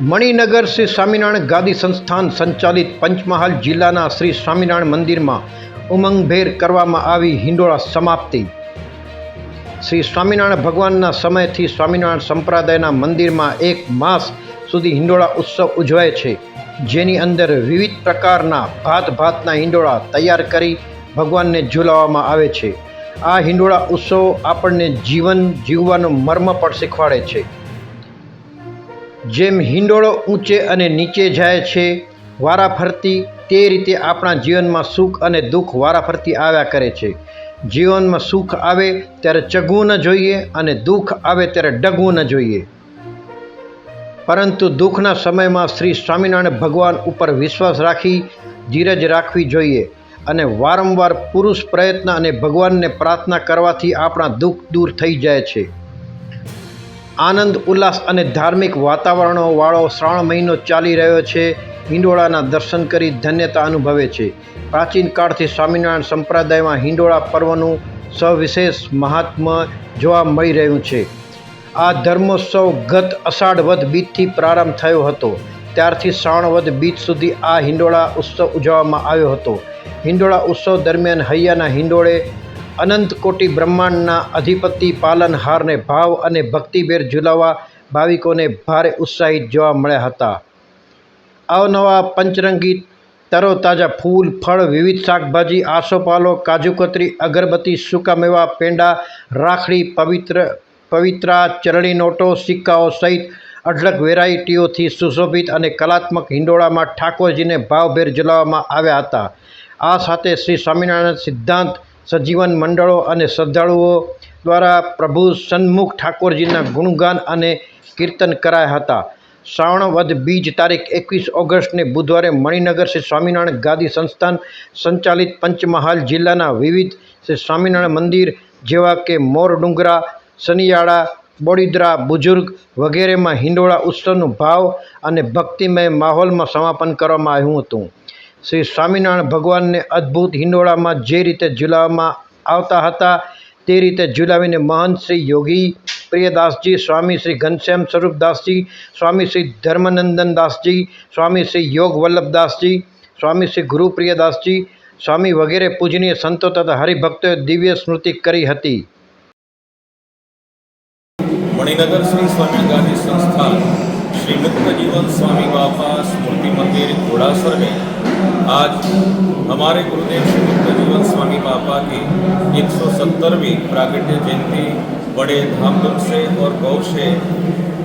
મણિનગર શ્રી સ્વામિનારાયણ ગાદી સંસ્થાન સંચાલિત પંચમહાલ જિલ્લાના શ્રી સ્વામિનારાયણ મંદિરમાં ઉમંગભેર કરવામાં આવી હિંડોળા સમાપ્તિ. શ્રી સ્વામિનારાયણ ભગવાનના સમયથી સ્વામિનારાયણ સંપ્રદાયના મંદિરમાં એક માસ સુધી હિંડોળા ઉત્સવ ઉજવાય છે. જેની અંદર વિવિધ પ્રકારના ભાત ભાતના હિંડોળા તૈયાર કરી ભગવાનને ઝુલાવવામાં આવે છે. આ હિંડોળા ઉત્સવો આપણને જીવન, જીવવાનો મર્મ પણ શીખવાડે છે. જેમ હિંડોળો ઊંચે અને નીચે જાય છે, વારાફરતી તે રીતે આપણા જીવનમાં સુખ અને દુઃખ વારાફરતી આવ્યા કરે છે. જીવનમાં સુખ આવે ત્યારે ચગવું ન જોઈએ અને દુઃખ આવે ત્યારે ડગવું ન જોઈએ. પરંતુ દુઃખના સમયમાં શ્રી સ્વામિનારાયણ ભગવાન ઉપર વિશ્વાસ રાખી ધીરજ રાખવી જોઈએ અને વારંવાર પુરુષ પ્રયત્ન અને ભગવાનને પ્રાર્થના કરવાથી આપણા દુઃખ દૂર થઈ જાય છે. આનંદ, ઉલ્લાસ અને ધાર્મિક વાતાવરણોવાળો શ્રાવણ મહિનો ચાલી રહ્યો છે. હિંડોળાના દર્શન કરી ધન્યતા અનુભવે છે. પ્રાચીન કાળથી સ્વામિનારાયણ સંપ્રદાયમાં હિંડોળા પર્વનું સવિશેષ મહાત્મ્ય જોવા મળી રહ્યું છે. આ ધર્મોત્સવ ગત અષાઢ વધ બીજથી પ્રારંભ થયો હતો. ત્યારથી શ્રાવણ વધ બીજ સુધી આ હિંડોળા ઉત્સવ ઉજવવામાં આવ્યો હતો. હિંડોળા ઉત્સવ દરમિયાન હૈયાના હિંડોળે અનંત કોટી બ્રહ્માંડના અધિપતિ પાલનહારને ભાવ અને ભક્તિભેર ઝુલાવવા ભાવિકોને ભારે ઉત્સાહિત જોવા મળ્યા હતા. અવનવા પંચરંગી, તરોતાજા ફૂલ, ફળ, વિવિધ શાકભાજી આસોપાલો કાજુકતરી અગરબત્તી સૂકામેવા પેંડા, રાખડી, પવિત્ર પવિત્રા ચરણી નોટો, સિક્કાઓ સહિત અઢળક વેરાયટીઓથી સુશોભિત અને કલાત્મક હિંડોળામાં ઠાકોરજીને ભાવભેર ઝુલાવવામાં આવ્યા હતા. આ સાથે શ્રી સ્વામિનારાયણ સિદ્ધાંત સજીવન મંડળો અને શ્રદ્ધાળુઓ દ્વારા પ્રભુ સન્મુખ ઠાકોરજીના ગુણગાન અને કીર્તન કરાયા હતા. શ્રાવણ વધ બીજ તારીખ એકવીસ ઓગસ્ટને બુધવારે મણિનગર શ્રી સ્વામિનારાયણ ગાદી સંસ્થાન સંચાલિત પંચમહાલ જિલ્લાના વિવિધ શ્રી સ્વામિનારાયણ મંદિર જેવા કે મોરડુંગરા શનિયાળા, બોડીદરા, બુજુર્ગ વગેરેમાં હિંડોળા ઉત્સવનો ભાવ અને ભક્તિમય માહોલમાં સમાપન કરવામાં આવ્યું હતું. શ્રી સ્વામિનારાયણ ભગવાનને અદ્ભુત હિંડોળામાં જે રીતે ઝૂલાવવામાં આવતા હતા, તે રીતે ઝૂલાવીને મહંત શ્રી યોગી પ્રિયદાસજી, સ્વામી શ્રી ઘનશ્યામ સ્વરૂપદાસજી, સ્વામી શ્રી ધર્મનંદનદાસજી, સ્વામી શ્રી યોગવલ્લભદાસજી સ્વામી શ્રી ગુરુપ્રિયદાસજી સ્વામી વગેરે પૂજનીય સંતો તથા હરિભક્તોએ દિવ્ય સ્મૃતિ કરી હતી. મણિનગર શ્રી સ્વામી ગાંધી સંસ્થા શ્રી મુક્ત જીવન સ્વામી બાપા સ્મૃતિ મંદિર ઘોડાસર आज हमारे गुरुदेव श्री मुक्त जीवन स्वामी बाबा की 170वीं प्रागट्य जयंती बड़े धामधूम से और गौरव से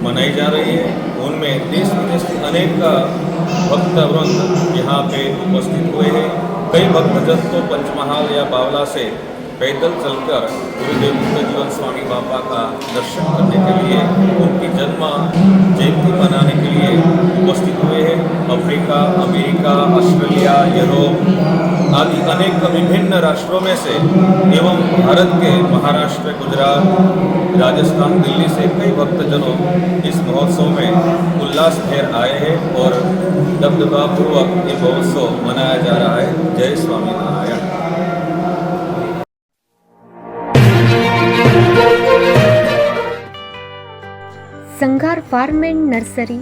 मनाई जा रही है। उनमें देश विदेश के अनेक भक्तवृंद यहाँ पे उपस्थित हुए हैं। कई भक्तजन तो पंचमहाल या बावला से पैदल चलकर गुरुदेव मुक्त जीवन स्वामी बाबा का दर्शन करने के लिए, उनकी जन्म जयंती मनाने के लिए अफ्रीका अमेरिका, ऑस्ट्रेलिया, यूरोप आदि अनेक विभिन्न राष्ट्रों में से एवं भारत के महाराष्ट्र, गुजरात, राजस्थान, दिल्ली से कई भक्तजनों इस महोत्सव में उल्लास फेर आए हैं और दबदबा पूर्वक ये महोत्सव मनाया जा रहा है। जय स्वामी नारायण। संघार farm and nursery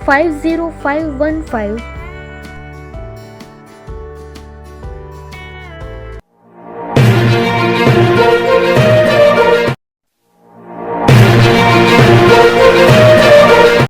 Five zero five one five